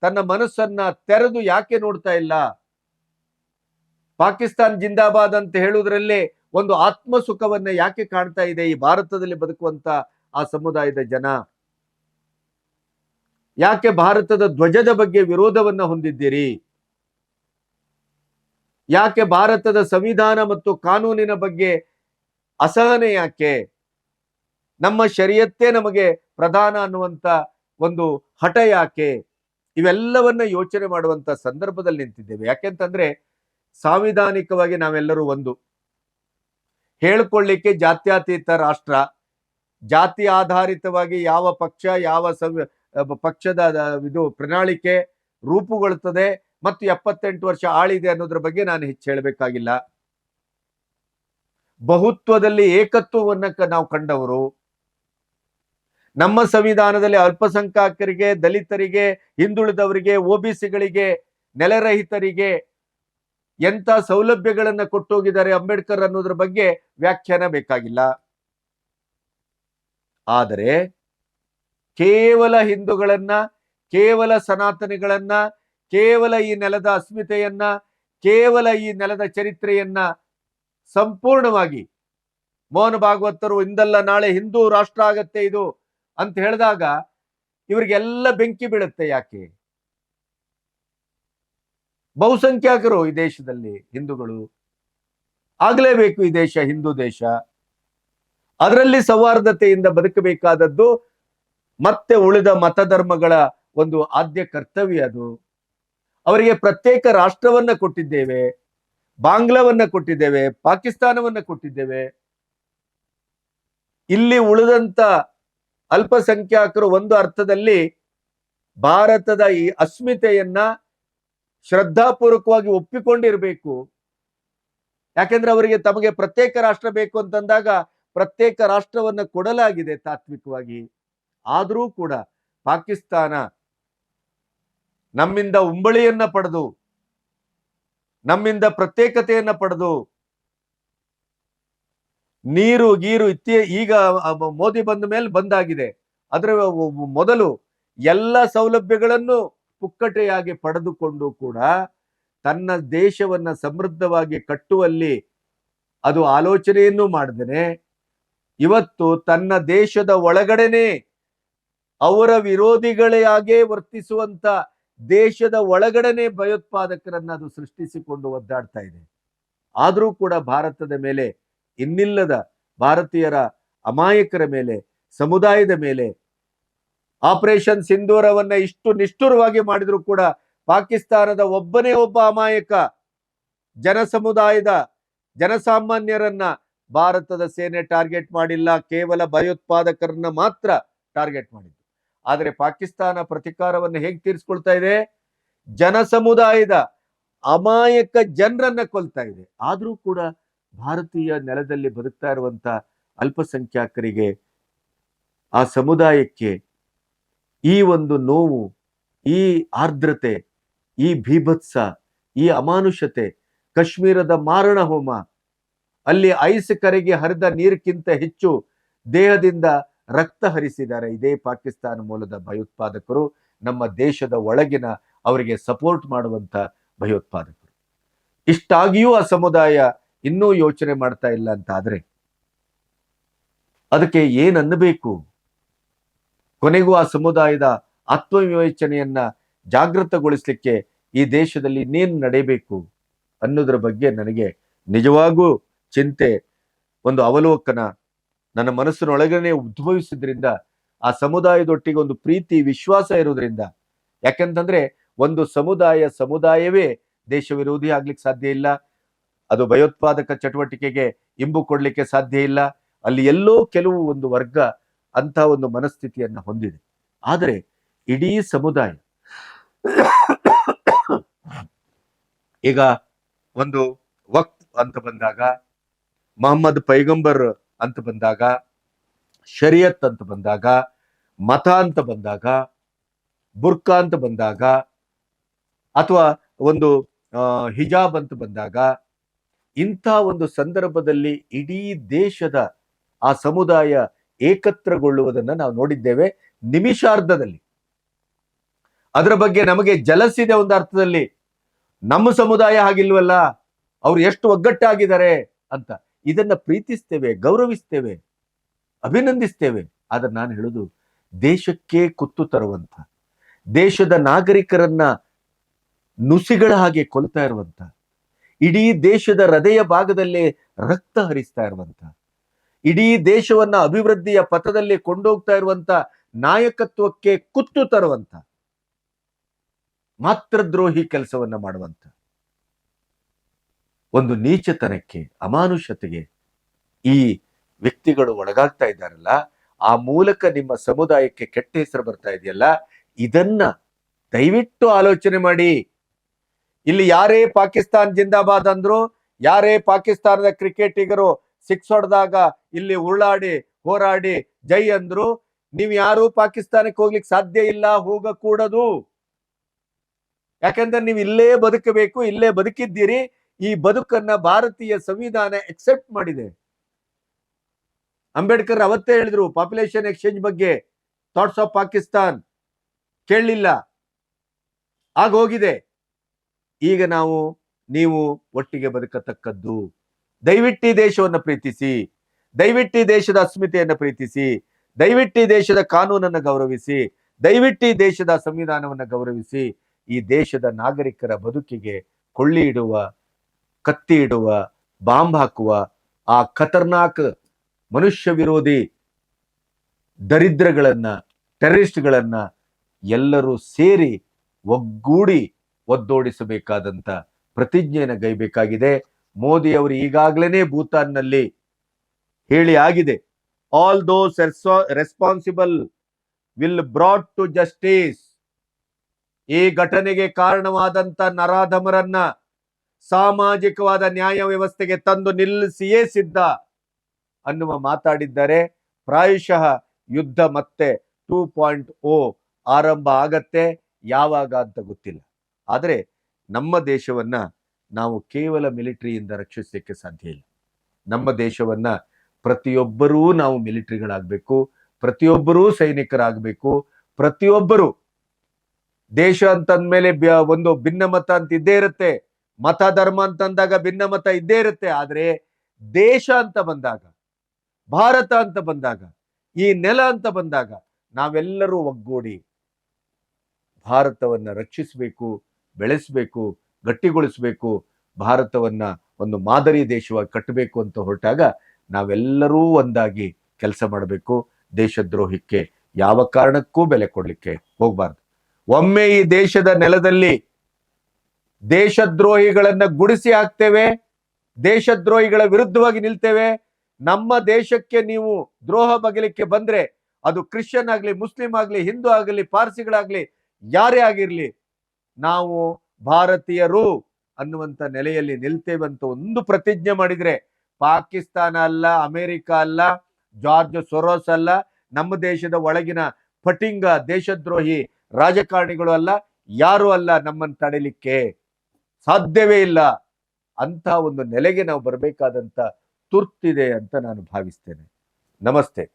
A: ತನ್ನ ಮನಸ್ಸನ್ನ ತೆರೆದು ಯಾಕೆ ನೋಡ್ತಾ ಇಲ್ಲ? ಪಾಕಿಸ್ತಾನ್ ಜಿಂದಾಬಾದ್ ಅಂತ ಹೇಳುವುದರಲ್ಲೇ ಒಂದು ಆತ್ಮ ಸುಖವನ್ನ ಯಾಕೆ ಕಾಣ್ತಾ ಇದೆ ಈ ಭಾರತದಲ್ಲಿ ಬದುಕುವಂತ ಆ ಸಮುದಾಯದ ಜನ? ಯಾಕೆ ಭಾರತದ ಧ್ವಜದ ಬಗ್ಗೆ ವಿರೋಧವನ್ನ ಹೊಂದಿದ್ದೀರಿ? ಯಾಕೆ ಭಾರತದ ಸಂವಿಧಾನ ಮತ್ತು ಕಾನೂನಿನ ಬಗ್ಗೆ ಅಸಹನೆ ಯಾಕೆ? ನಮ್ಮ ಶರೀಯತ್ತೇ ನಮಗೆ ಪ್ರಧಾನ ಅನ್ನುವಂತ ಒಂದು ಹಠ ಯಾಕೆ? ಇವೆಲ್ಲವನ್ನ ಯೋಚನೆ ಮಾಡುವಂತ ಸಂದರ್ಭದಲ್ಲಿ ನಿಂತಿದ್ದೇವೆ. ಯಾಕೆಂತಂದ್ರೆ ಸಾಂವಿಧಾನಿಕವಾಗಿ ನಾವೆಲ್ಲರೂ ಒಂದು. ಹೇಳ್ಕೊಳ್ಳಿಕ್ಕೆ ಜಾತ್ಯತೀತ ರಾಷ್ಟ್ರ. ಜಾತಿ ಆಧಾರಿತವಾಗಿ ಯಾವ ಪಕ್ಷ, ಯಾವ ಪಕ್ಷದ ಇದು ಪ್ರಣಾಳಿಕೆ ರೂಪುಗೊಳ್ಳುತ್ತದೆ ಮತ್ತು ಎಪ್ಪತ್ತೆಂಟು ವರ್ಷ ಆಳಿದೆ ಅನ್ನೋದ್ರ ಬಗ್ಗೆ ನಾನು ಹೆಚ್ಚು ಹೇಳಬೇಕಾಗಿಲ್ಲ. ಬಹುತ್ವದಲ್ಲಿ ಏಕತ್ವವನ್ನ ನಾವು ಕಂಡವರು. ನಮ್ಮ ಸಂವಿಧಾನದಲ್ಲಿ ಅಲ್ಪಸಂಖ್ಯಾತರಿಗೆ ದಲಿತರಿಗೆ, ಹಿಂದುಳಿದವರಿಗೆ ಒಬಿಸಿಗಳಿಗೆ ನೆಲೆರಹಿತರಿಗೆ ಎಂತ ಸೌಲಭ್ಯಗಳನ್ನ ಕೊಟ್ಟೋಗಿದ್ದಾರೆ ಅಂಬೇಡ್ಕರ್ ಅನ್ನೋದ್ರ ಬಗ್ಗೆ ವ್ಯಾಖ್ಯಾನ ಬೇಕಾಗಿಲ್ಲ. ಆದರೆ ಕೇವಲ ಹಿಂದೂಗಳನ್ನ, ಕೇವಲ ಸನಾತನಿಗಳನ್ನ, ಕೇವಲ ಈ ನೆಲದ ಅಸ್ಮಿತೆಯನ್ನ, ಕೇವಲ ಈ ನೆಲದ ಚರಿತ್ರೆಯನ್ನ ಸಂಪೂರ್ಣವಾಗಿ ಮೋಹನ್ ಭಾಗವತರು ಇಂದಲ್ಲ ನಾಳೆ ಹಿಂದೂ ರಾಷ್ಟ್ರ ಆಗತ್ತೆ ಇದು ಅಂತ ಹೇಳಿದಾಗ ಇವರಿಗೆಲ್ಲ ಬೆಂಕಿ ಬೀಳುತ್ತೆ ಯಾಕೆ? ಬಹುಸಂಖ್ಯಾತರು ಈ ದೇಶದಲ್ಲಿ ಹಿಂದೂಗಳು. ಆಗಲೇಬೇಕು ಈ ದೇಶ, ಹಿಂದೂ ದೇಶ. ಅದರಲ್ಲಿ ಸೌಹಾರ್ದತೆಯಿಂದ ಬದುಕಬೇಕಾದದ್ದು ಮತ್ತೆ ಉಳಿದ ಮತಧರ್ಮಗಳ ಒಂದು ಆದ್ಯ ಕರ್ತವ್ಯ ಅದು. ಅವರಿಗೆ ಪ್ರತ್ಯೇಕ ರಾಷ್ಟ್ರವನ್ನ ಕೊಟ್ಟಿದ್ದೇವೆ, ಬಾಂಗ್ಲಾವನ್ನ ಕೊಟ್ಟಿದ್ದೇವೆ, ಪಾಕಿಸ್ತಾನವನ್ನ ಕೊಟ್ಟಿದ್ದೇವೆ. ಇಲ್ಲಿ ಉಳಿದಂತ ಅಲ್ಪಸಂಖ್ಯಾತರು ಒಂದು ಅರ್ಥದಲ್ಲಿ ಭಾರತದ ಈ ಅಸ್ಮಿತೆಯನ್ನ ಶ್ರದ್ಧಾಪೂರ್ವಕವಾಗಿ ಒಪ್ಪಿಕೊಂಡಿರ್ಬೇಕು. ಯಾಕೆಂದ್ರೆ ಅವರಿಗೆ ತಮಗೆ ಪ್ರತ್ಯೇಕ ರಾಷ್ಟ್ರ ಬೇಕು ಅಂತಂದಾಗ ಪ್ರತ್ಯೇಕ ರಾಷ್ಟ್ರವನ್ನ ಕೊಡಲಾಗಿದೆ ತಾತ್ವಿಕವಾಗಿ. ಆದರೂ ಕೂಡ ಪಾಕಿಸ್ತಾನ ನಮ್ಮಿಂದ ಉಂಬಳಿಯನ್ನ ಪಡೆದು, ನಮ್ಮಿಂದ ಪ್ರತ್ಯೇಕತೆಯನ್ನ ಪಡೆದು, ನೀರು, ಗೀರು ಇತ್ತೀ ಈಗ ಮೋದಿ ಬಂದ ಮೇಲೆ ಬಂದಾಗಿದೆ. ಅದರ ಮೊದಲು ಎಲ್ಲ ಸೌಲಭ್ಯಗಳನ್ನು ಪುಕ್ಕಟೆಯಾಗಿ ಪಡೆದುಕೊಂಡು ಕೂಡ ತನ್ನ ದೇಶವನ್ನ ಸಮೃದ್ಧವಾಗಿ ಕಟ್ಟುವಲ್ಲಿ ಅದು ಆಲೋಚನೆಯನ್ನು ಮಾಡಿದರೆ ಇವತ್ತು ತನ್ನ ದೇಶದ ಒಳಗಡೆನೆ ಅವರ ವಿರೋಧಿಗಳೇ ಆಗೇ ವರ್ತಿಸುವಂತ ದೇಶದ ಒಳಗಡೆನೆ ಭಯೋತ್ಪಾದಕರನ್ನ ಅದು ಸೃಷ್ಟಿಸಿಕೊಂಡು ಒದ್ದಾಡ್ತಾ ಇದೆ. ಆದರೂ ಕೂಡ ಭಾರತದ ಮೇಲೆ ಇನ್ನಿಲ್ಲದ ಭಾರತೀಯರ ಅಮಾಯಕರ ಮೇಲೆ, ಸಮುದಾಯದ ಮೇಲೆ ಆಪರೇಷನ್ ಸಿಂಧೂರವನ್ನ ಇಷ್ಟು ನಿಷ್ಠುರವಾಗಿ ಮಾಡಿದ್ರು ಕೂಡ ಪಾಕಿಸ್ತಾನದ ಒಬ್ಬನೇ ಒಬ್ಬ ಅಮಾಯಕ ಜನ ಸಮುದಾಯದ ಜನಸಾಮಾನ್ಯರನ್ನ ಭಾರತದ ಸೇನೆ ಟಾರ್ಗೆಟ್ ಮಾಡಿಲ್ಲ, ಕೇವಲ ಭಯೋತ್ಪಾದಕರನ್ನ ಮಾತ್ರ ಟಾರ್ಗೆಟ್ ಮಾಡಿದ್ರು ಆದರೆ ಪಾಕಿಸ್ತಾನ ಪ್ರತಿಕಾರವನ್ನು ಹೇಗೆ ತೀರಿಸ್ಕೊಳ್ತಾ ಇದೆ? ಜನ ಸಮುದಾಯದ ಅಮಾಯಕ ಜನರನ್ನ ಕೊಲ್ತಾ ಇದೆ. ಆದರೂ ಕೂಡ ಭಾರತೀಯ ನೆಲದಲ್ಲಿ ಬದುಕ್ತಾ ಇರುವಂತ ಅಲ್ಪಸಂಖ್ಯಾತರಿಗೆ ಆ ಸಮುದಾಯಕ್ಕೆ ಈ ಒಂದು ನೋವು, ಈ ಆರ್ದ್ರತೆ, ಈ ಭೀಭತ್ಸ, ಈ ಅಮಾನುಷತೆ ಕಾಶ್ಮೀರದ ಮಾರಣ ಹೋಮ ಅಲ್ಲಿ ಐಸ್ ಕರೆಗೆ ಹರಿದ ನೀರಿಗಿಂತ ಹೆಚ್ಚು ದೇಹದಿಂದ ರಕ್ತ ಹರಿಸಿದ್ದಾರೆ. ಇದೇ ಪಾಕಿಸ್ತಾನ ಮೂಲದ ಭಯೋತ್ಪಾದಕರು, ನಮ್ಮ ದೇಶದ ಒಳಗಿನ ಅವರಿಗೆ ಸಪೋರ್ಟ್ ಮಾಡುವಂತ ಭಯೋತ್ಪಾದಕರು. ಇಷ್ಟಾಗಿಯೂ ಆ ಸಮುದಾಯ ಇನ್ನೂ ಯೋಚನೆ ಮಾಡ್ತಾ ಇಲ್ಲ ಅಂತ ಆದ್ರೆ ಅದಕ್ಕೆ ಏನನ್ನಬೇಕು? ಕೊನೆಗೂ ಆ ಸಮುದಾಯದ ಆತ್ಮವಿವೇಚನೆಯನ್ನ ಜಾಗೃತಗೊಳಿಸಲಿಕ್ಕೆ ಈ ದೇಶದಲ್ಲಿ ಇನ್ನೇನು ನಡೆಯಬೇಕು ಅನ್ನೋದ್ರ ಬಗ್ಗೆ ನನಗೆ ನಿಜವಾಗೂ ಚಿಂತೆ, ಒಂದು ಅವಲೋಕನ ನನ್ನ ಮನಸ್ಸಿನೊಳಗನೆ ಉದ್ಭವಿಸಿದ್ರಿಂದ, ಆ ಸಮುದಾಯದೊಟ್ಟಿಗೆ ಒಂದು ಪ್ರೀತಿ, ವಿಶ್ವಾಸ ಇರೋದ್ರಿಂದ ಯಾಕಂತಂದ್ರೆ, ಒಂದು ಸಮುದಾಯ ಸಮುದಾಯವೇ ದೇಶ ವಿರೋಧಿ ಆಗ್ಲಿಕ್ಕೆ ಸಾಧ್ಯ ಇಲ್ಲ. ಅದು ಭಯೋತ್ಪಾದಕ ಚಟುವಟಿಕೆಗೆ ಇಂಬು ಕೊಡ್ಲಿಕ್ಕೆ ಸಾಧ್ಯ ಇಲ್ಲ. ಅಲ್ಲಿ ಎಲ್ಲೋ ಕೆಲವು ಒಂದು ವರ್ಗ ಅಂತ ಒಂದು ಮನಸ್ಥಿತಿಯನ್ನ ಹೊಂದಿದೆ. ಆದರೆ ಇಡೀ ಸಮುದಾಯ ಈಗ ಒಂದು ವಕ್ತ್ ಅಂತ ಬಂದಾಗ, ಮೊಹಮ್ಮದ್ ಪೈಗಂಬರ್ ಅಂತ ಬಂದಾಗ, ಶರಿಯತ್ ಅಂತ ಬಂದಾಗ, ಮತ ಅಂತ ಬಂದಾಗ, ಬುರ್ಕಾ ಅಂತ ಬಂದಾಗ, ಅಥವಾ ಒಂದು ಹಿಜಾಬ್ ಅಂತ ಬಂದಾಗ, ಇಂಥ ಒಂದು ಸಂದರ್ಭದಲ್ಲಿ ಇಡೀ ದೇಶದ ಆ ಸಮುದಾಯ ಏಕತ್ರಗೊಳ್ಳುವುದನ್ನ ನಾವು ನೋಡಿದ್ದೇವೆ ನಿಮಿಷಾರ್ಧದಲ್ಲಿ. ಅದರ ಬಗ್ಗೆ ನಮಗೆ ಜಲಸಿದೆ ಒಂದು ಅರ್ಥದಲ್ಲಿ. ನಮ್ಮ ಸಮುದಾಯ ಹಾಗಿಲ್ವಲ್ಲ, ಅವ್ರು ಎಷ್ಟು ಒಗ್ಗಟ್ಟಾಗಿದ್ದಾರೆ ಅಂತ. ಇದನ್ನ ಪ್ರೀತಿಸ್ತೇವೆ, ಗೌರವಿಸ್ತೇವೆ, ಅಭಿನಂದಿಸ್ತೇವೆ. ಆದ್ರೆ ನಾನು ಹೇಳುದು, ದೇಶಕ್ಕೆ ಕುತ್ತು ತರುವಂತ, ದೇಶದ ನಾಗರಿಕರನ್ನ ನುಸಿಗಳ ಹಾಗೆ ಕೊಲ್ತಾ ಇರುವಂತ, ಇಡೀ ದೇಶದ ಹೃದಯ ಭಾಗದಲ್ಲೇ ರಕ್ತ ಹರಿಸ್ತಾ ಇರುವಂತ ಇಡೀ ದೇಶವನ್ನ ಅಭಿವೃದ್ಧಿಯ ಪಥದಲ್ಲಿ ಕೊಂಡೋಗ್ತಾ ಇರುವಂತ ನಾಯಕತ್ವಕ್ಕೆ ಕುತ್ತು ತರುವಂತ ಮಾತ್ರದ್ರೋಹಿ ಕೆಲಸವನ್ನ ಮಾಡುವಂತ ಒಂದು ನೀಚತನಕ್ಕೆ, ಅಮಾನುಷತೆಗೆ ಈ ವ್ಯಕ್ತಿಗಳು ಒಳಗಾಗ್ತಾ ಇದ್ದಾರಲ್ಲ, ಆ ಮೂಲಕ ನಿಮ್ಮ ಸಮುದಾಯಕ್ಕೆ ಕೆಟ್ಟ ಹೆಸರು ಬರ್ತಾ ಇದೆಯಲ್ಲ, ಇದನ್ನ ದಯವಿಟ್ಟು ಆಲೋಚನೆ ಮಾಡಿ. ಇಲ್ಲಿ ಯಾರೇ ಪಾಕಿಸ್ತಾನ್ ಜಿಂದಾಬಾದ್ ಅಂದ್ರು, ಯಾರೇ ಪಾಕಿಸ್ತಾನದ ಕ್ರಿಕೆಟಿಗರು ಸಿಕ್ಸ್ ಹೊಡೆದಾಗ ಇಲ್ಲಿ ಉರುಳಾಡಿ, ಹೋರಾಡಿ, ಜೈ ಅಂದ್ರು. ನೀವು ಯಾರು ಪಾಕಿಸ್ತಾನಕ್ಕೆ ಹೋಗ್ಲಿಕ್ಕೆ ಸಾಧ್ಯ ಇಲ್ಲ ಹೋಗಕೂಡದು ಯಾಕಂದ್ರೆ ನೀವು ಇಲ್ಲೇ ಬದುಕಬೇಕು, ಇಲ್ಲೇ ಬದುಕಿದ್ದೀರಿ. ಈ ಬದುಕನ್ನ ಭಾರತೀಯ ಸಂವಿಧಾನ ಎಕ್ಸೆಪ್ಟ್ ಮಾಡಿದೆ. ಅಂಬೇಡ್ಕರ್ ಅವತ್ತೇ ಹೇಳಿದ್ರು ಪಾಪ್ಯುಲೇಷನ್ ಎಕ್ಸ್ಚೇಂಜ್ ಬಗ್ಗೆ ಥಾಟ್ಸ್ ಆಫ್ ಪಾಕಿಸ್ತಾನ್ ಕೇಳಲಿಲ್ಲ. ಆಗ ಹೋಗಿದೆ. ಈಗ ನಾವು, ನೀವು ಒಟ್ಟಿಗೆ ಬದುಕತಕ್ಕದ್ದು. ದಯವಿಟ್ಟು ದೇಶವನ್ನು ಪ್ರೀತಿಸಿ, ದಯವಿಟ್ಟು ದೇಶದ ಅಸ್ಮಿತೆಯನ್ನು ಪ್ರೀತಿಸಿ, ದಯವಿಟ್ಟು ದೇಶದ ಕಾನೂನನ್ನು ಗೌರವಿಸಿ, ದಯವಿಟ್ಟು ದೇಶದ ಸಂವಿಧಾನವನ್ನು ಗೌರವಿಸಿ, ಈ ದೇಶದ ನಾಗರಿಕರ ಬದುಕಿಗೆ ಕೊಳ್ಳಿ ಇಡುವ, ಕತ್ತಿ ಇಡುವ, ಬಾಂಬ್ ಹಾಕುವ ಆ ಖತರ್ನಾಕ್ ಮನುಷ್ಯ ವಿರೋಧಿ ದರಿದ್ರಗಳನ್ನ, ಟೆರರಿಸ್ಟ್ಗಳನ್ನ ಎಲ್ಲರೂ ಸೇರಿ ಒಗ್ಗೂಡಿ ಒದ್ದೋಡಿಸಬೇಕಾದಂತ ಪ್ರತಿಜ್ಞೆಯನ್ನು ಗೈಬೇಕಾಗಿದೆ. ಮೋದಿ ಅವರು ಈಗಾಗಲೇ ಭೂತಾನ್ನಲ್ಲಿ ಹೇಳಿ ಆಗಿದೆ. All those responsible will brought to justice ಈ ಘಟನೆಗೆ ಕಾರಣವಾದಂತ ನರಾಧಮರನ್ನ ಸಾಮಾಜಿಕವಾದ ನ್ಯಾಯ ವ್ಯವಸ್ಥೆಗೆ ತಂದು ನಿಲ್ಲಿಸಿಯೇ ಸಿದ್ಧ ಅನ್ನುವ ಮಾತಾಡಿದ್ದಾರೆ. ಪ್ರಾಯಶಃ ಯುದ್ಧ ಮತ್ತೆ ಟೂ ಪಾಯಿಂಟ್ ಓ ಆರಂಭ ಆಗತ್ತೆ, ಯಾವಾಗ ಅಂತ ಗೊತ್ತಿಲ್ಲ. ಆದರೆ ನಮ್ಮ ದೇಶವನ್ನ ನಾವು ಕೇವಲ ಮಿಲಿಟರಿಯಿಂದ ರಕ್ಷಿಸಲಿಕ್ಕೆ ಸಾಧ್ಯ ಇಲ್ಲ. ನಮ್ಮ ದೇಶವನ್ನ ಪ್ರತಿಯೊಬ್ಬರೂ ನಾವು ಮಿಲಿಟರಿಗಳಾಗಬೇಕು, ಪ್ರತಿಯೊಬ್ಬರೂ ಸೈನಿಕರಾಗಬೇಕು, ಪ್ರತಿಯೊಬ್ಬರು ದೇಶ ಅಂತಂದ್ಮೇಲೆ ಮೇಲೆ ಒಂದು ಭಿನ್ನಮತ ಅಂತ ಇದ್ದೇ ಇರುತ್ತೆ, ಮತ ಧರ್ಮ ಅಂತಂದಾಗ ಭಿನ್ನಮತ ಇದ್ದೇ ಇರುತ್ತೆ, ಆದ್ರೆ ದೇಶ ಅಂತ ಬಂದಾಗ, ಭಾರತ ಅಂತ ಬಂದಾಗ, ಈ ನೆಲ ಅಂತ ಬಂದಾಗ ನಾವೆಲ್ಲರೂ ಒಗ್ಗೂಡಿ ಭಾರತವನ್ನ ರಕ್ಷಿಸಬೇಕು, ಬೆಳೆಸಬೇಕು ಗಟ್ಟಿಗೊಳಿಸಬೇಕು, ಭಾರತವನ್ನ ಒಂದು ಮಾದರಿ ದೇಶವಾಗಿ ಕಟ್ಟಬೇಕು ಅಂತ ಹೊರಟಾಗ ನಾವೆಲ್ಲರೂ ಒಂದಾಗಿ ಕೆಲಸ ಮಾಡಬೇಕು. ದೇಶದ್ರೋಹಕ್ಕೆ ಯಾವ ಕಾರಣಕ್ಕೂ ಬೆಲೆ ಕೊಡಲಿಕ್ಕೆ ಹೋಗಬಾರ್ದು. ಒಮ್ಮೆ ಈ ದೇಶದ ನೆಲದಲ್ಲಿ ದೇಶದ್ರೋಹಿಗಳನ್ನ ಗುಡಿಸಿ ಹಾಕ್ತೇವೆ, ದೇಶದ್ರೋಹಿಗಳ ವಿರುದ್ಧವಾಗಿ ನಿಲ್ತೇವೆ, ನಮ್ಮ ದೇಶಕ್ಕೆ ನೀವು ದ್ರೋಹ ಬಗೆಲಿಕ್ಕೆ ಬಂದ್ರೆ ಅದು ಕ್ರಿಶ್ಚಿಯನ್ ಆಗಲಿ, ಮುಸ್ಲಿಂ ಆಗಲಿ, ಹಿಂದೂ ಆಗಲಿ, ಪಾರ್ಸಿಗಳಾಗಲಿ, ಯಾರೇ ಆಗಿರಲಿ, ನಾವು ಭಾರತೀಯರು ಅನ್ನುವಂತ ನೆಲೆಯಲ್ಲಿ ನಿಲ್ತೇವೆ ಒಂದು ಪ್ರತಿಜ್ಞೆ ಮಾಡಿದರೆ ಪಾಕಿಸ್ತಾನ ಅಲ್ಲ, ಅಮೆರಿಕ ಅಲ್ಲ, ಜಾರ್ಜ್ ಸೊರೋಸ್ ಅಲ್ಲ, ನಮ್ಮ ದೇಶದ ಒಳಗಿನ ಫಟಿಂಗ ದೇಶದ್ರೋಹಿ ರಾಜಕಾರಣಿಗಳು ಅಲ್ಲ, ಯಾರು ಅಲ್ಲ ನಮ್ಮನ್ನು ತಡೆಯಲಿಕ್ಕೆ ಸಾಧ್ಯವೇ ಇಲ್ಲ. ಅಂತ ಒಂದು ನೆಲೆಗೆ ನಾವು ಬರಬೇಕಾದಂತ ತುರ್ತಿದೆ ಅಂತ ನಾನು ಭಾವಿಸ್ತೇನೆ. ನಮಸ್ತೆ.